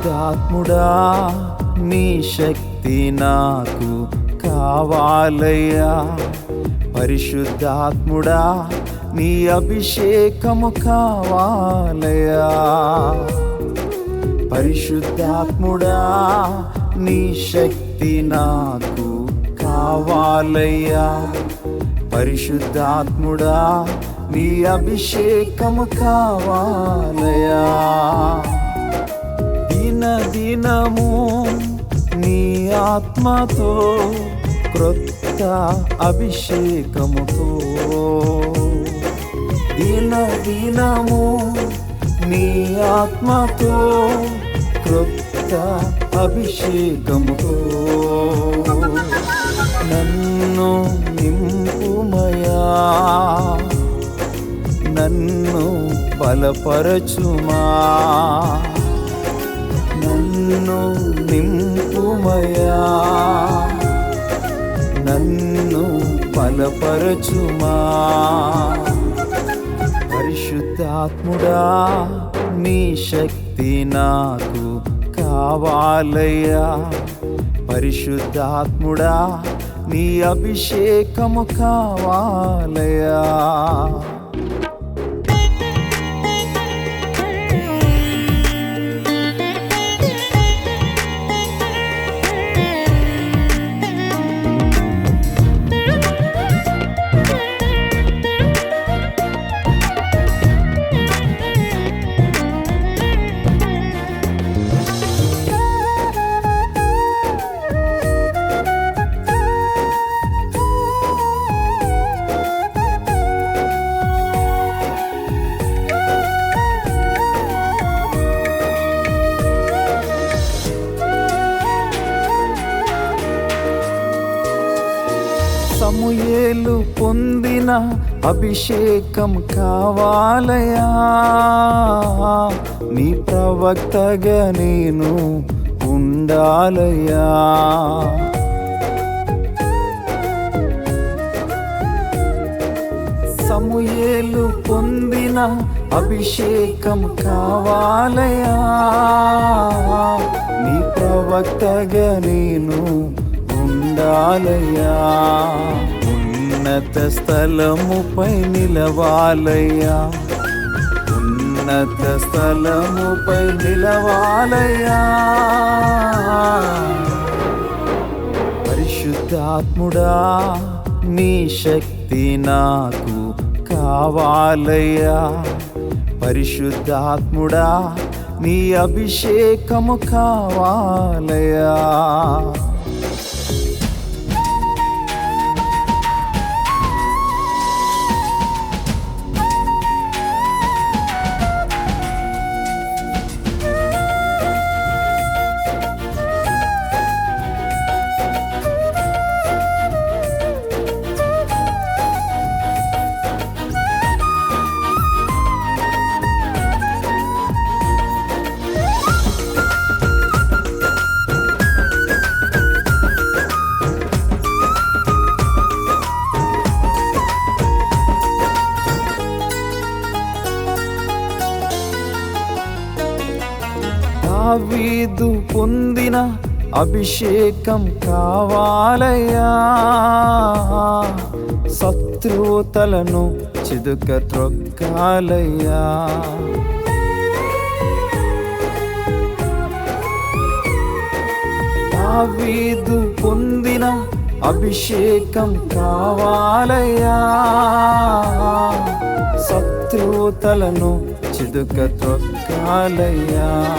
పరిశుద్ధాత్ముడా నీ శక్తి నాకు కావాలయ్యా. పరిశుద్ధాత్ముడా నీ అభిషేకము కావాలయ్యా. పరిశుద్ధాత్ముడా నీ శక్తి నాకు కావాలయ్యా. పరిశుద్ధాత్ముడా నీ అభిషేకము కావాలయ్యా. దిన దినము నీ ఆత్మతో క్రొత్త అభిషేకముతో. దిన దినము నీ ఆత్మతో క్రొత్త అభిషేకముతో. నన్ను నింపుమయా నన్ను బలపరచుమా. నన్ను నింపుమయా? నన్ను బలపరచుమా? పరిశుద్ధాత్ముడా నీ శక్తి నాకు కావాలయ్యా. పరిశుద్ధాత్ముడా నీ అభిషేకము కావాలయ్యా. పొందిన అభిషేకం కావాలయా నీ ప్రవక్తగా నేను ఉండాలయా సమూయేలు పొందిన అభిషేకం కావాలయా నీ ప్రవక్తగా నేను ఉండాలయా ఉన్నత స్థలముపై నిలవాలయ్యా. ఉన్నత స్థలముపై నిలవాలయ్యా. పరిశుద్ధాత్ముడా నీ శక్తి నాకు కావాలయ్యా. పరిశుద్ధాత్ముడా నీ అభిషేకము కావాలయ్యా. అభిషేకం కావాలయ్యా. శత్రుతలను చిదుక త్రొక్కాలయ్యా. దావీదు పొందిన అభిషేకం కావాలయ్యా. శత్రుతలను చిదుక త్రొక్కాలయ్యా.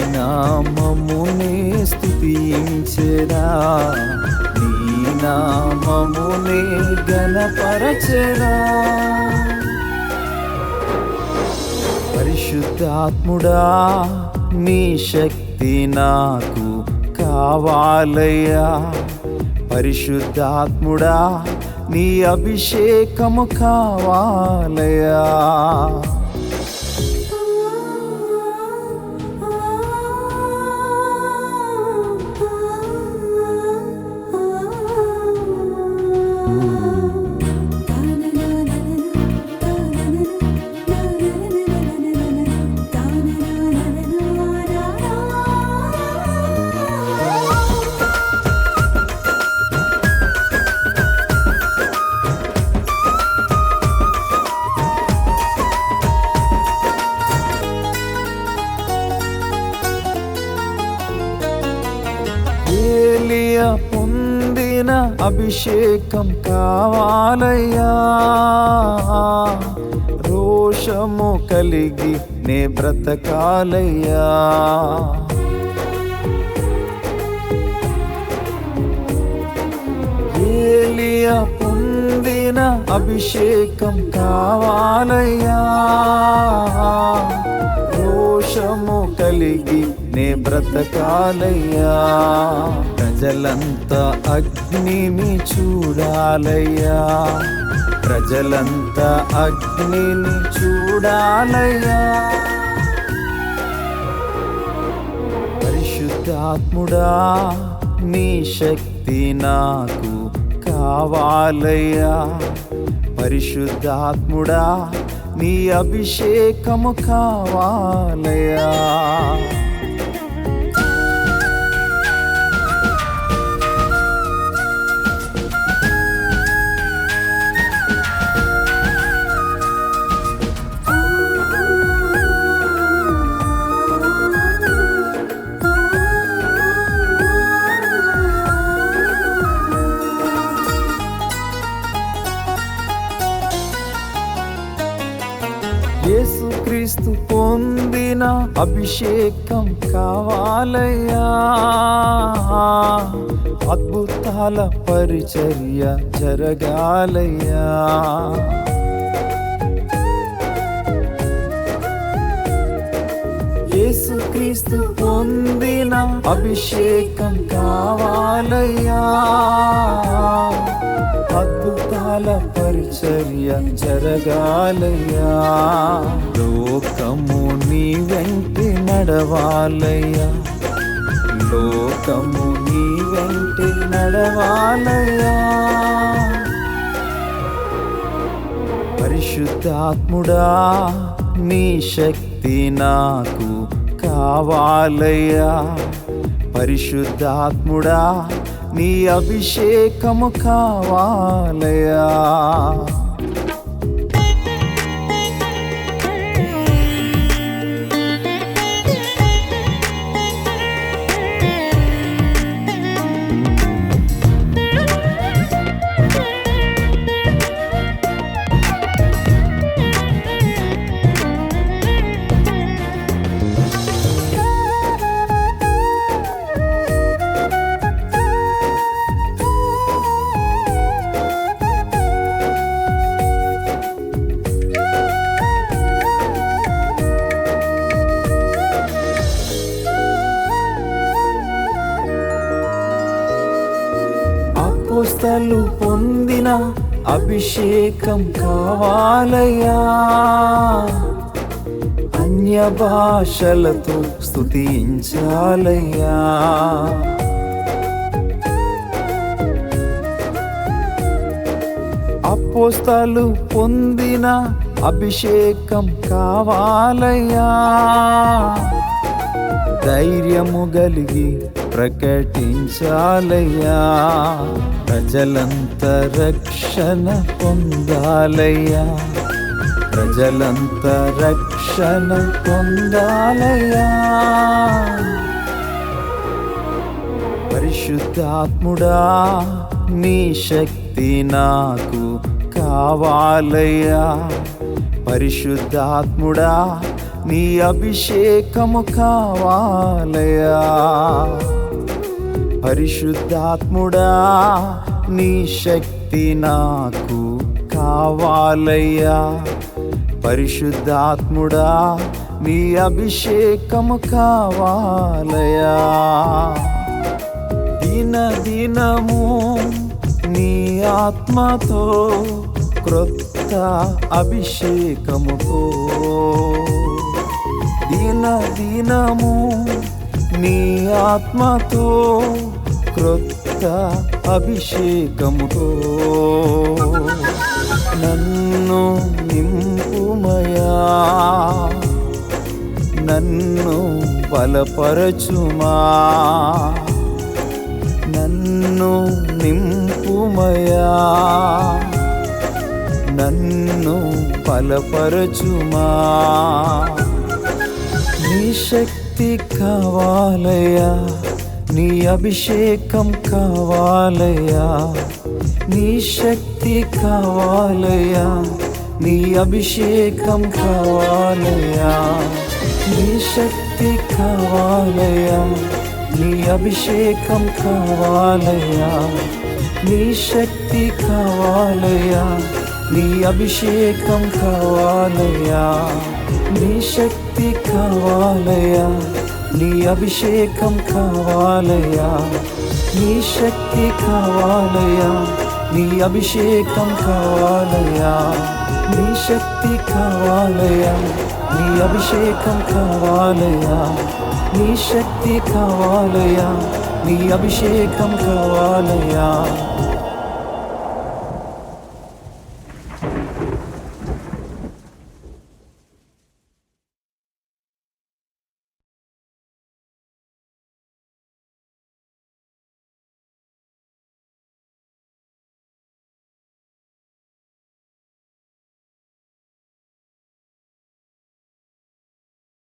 నామమునే స్థుతించెదా నీ నామమునే గణపరచెదా పరిశుద్ధాత్ముడా నీ శక్తి నాకు కావాలయ్యా. పరిశుద్ధాత్ముడా నీ అభిషేకము కావాలయ్యా. అభిషేకం కావాలయ్యా. రోషము కలిగి నే బ్రతకాలయ్యా. ఏలియా పొందిన అభిషేకం కావాలయ్యా. బ్రతకాలయ్యా. ప్రజలంతా అగ్నిని చూడాలయ్యా. ప్రజలంతా అగ్నిని చూడాలయ్యా. పరిశుద్ధాత్ముడా నీ శక్తి నాకు కావాలయ్యా. పరిశుద్ధాత్ముడా నీ అభిషేకము కావాలయ్యా. అభిషేకం కావాలయ్యా. అద్భుతాల పరిచర్య జరగాలయ్యా. యేసుక్రీస్తు పొందిన అభిషేకం కావాలయ్యా. అద్భుతాల పరిచర్య జరగాలయ్యా. లోకము నీ వెంటి నడవాలయ్యా. లోకము నీ వెంటి నడవాలయ్యా. పరిశుద్ధాత్ముడా నీ శక్తి నాకు కావాలయ్యా. పరిశుద్ధాత్ముడా నీ అభిషేకము కావాలయా అభిషేకం కావాలయ్యా. అన్య భాషలతో స్తుతించాలయ్యా. అపోస్తలు పొందిన అభిషేకం కావాలయ్యా. ధైర్యము గలిగి ప్రకటించాలయ్యా. ప్రజలంత రక్షణ పొందాలయ్యా. ప్రజలంత రక్షణ పొందాలయ్యా. పరిశుద్ధాత్ముడా నీ శక్తి నాకు కావాలయ్యా. పరిశుద్ధాత్ముడా నీ అభిషేకము కావాలయ్యా. పరిశుద్ధాత్ముడా నీ శక్తి నాకు కావాలయ్యా. పరిశుద్ధాత్ముడా నీ అభిషేకము కావాలయ్యా. దిన దినము నీ ఆత్మతో క్రొత్త అభిషేకముతో దిన దినము నీ ఆత్మతో క్రొత్త అభిషేకముతో నన్ను నింపుమయా నన్ను బలపరచుమా. నన్ను నింపుమయా? నన్ను బలపరచుమా? నీ శక్తి కావాలయ్యా నీ అభిషేకం కావాలయ్యా. నీ శక్తి కావాలయ్యా నీ అభిషేకం కావాలయ్యా. నీ శక్తి కావాలయ్యా. నీ అభిషేకం కావాలయ్యా నీ శక్తి కావాలయ్యా నీ అభిషేకం కావాలయ్యా నీ శక్తి కావాలయ్యా నీ అభిషేకం కావాలయ్యా నీ శక్తి కావాలయ్యా నీ అభిషేకం కావాలయ్యా నీ శక్తి కావాలయ్యా నీ అభిషేకం కావాలయ్యా నీ శక్తి కావాలయ్యా నీ అభిషేకం కావాలయ్యా.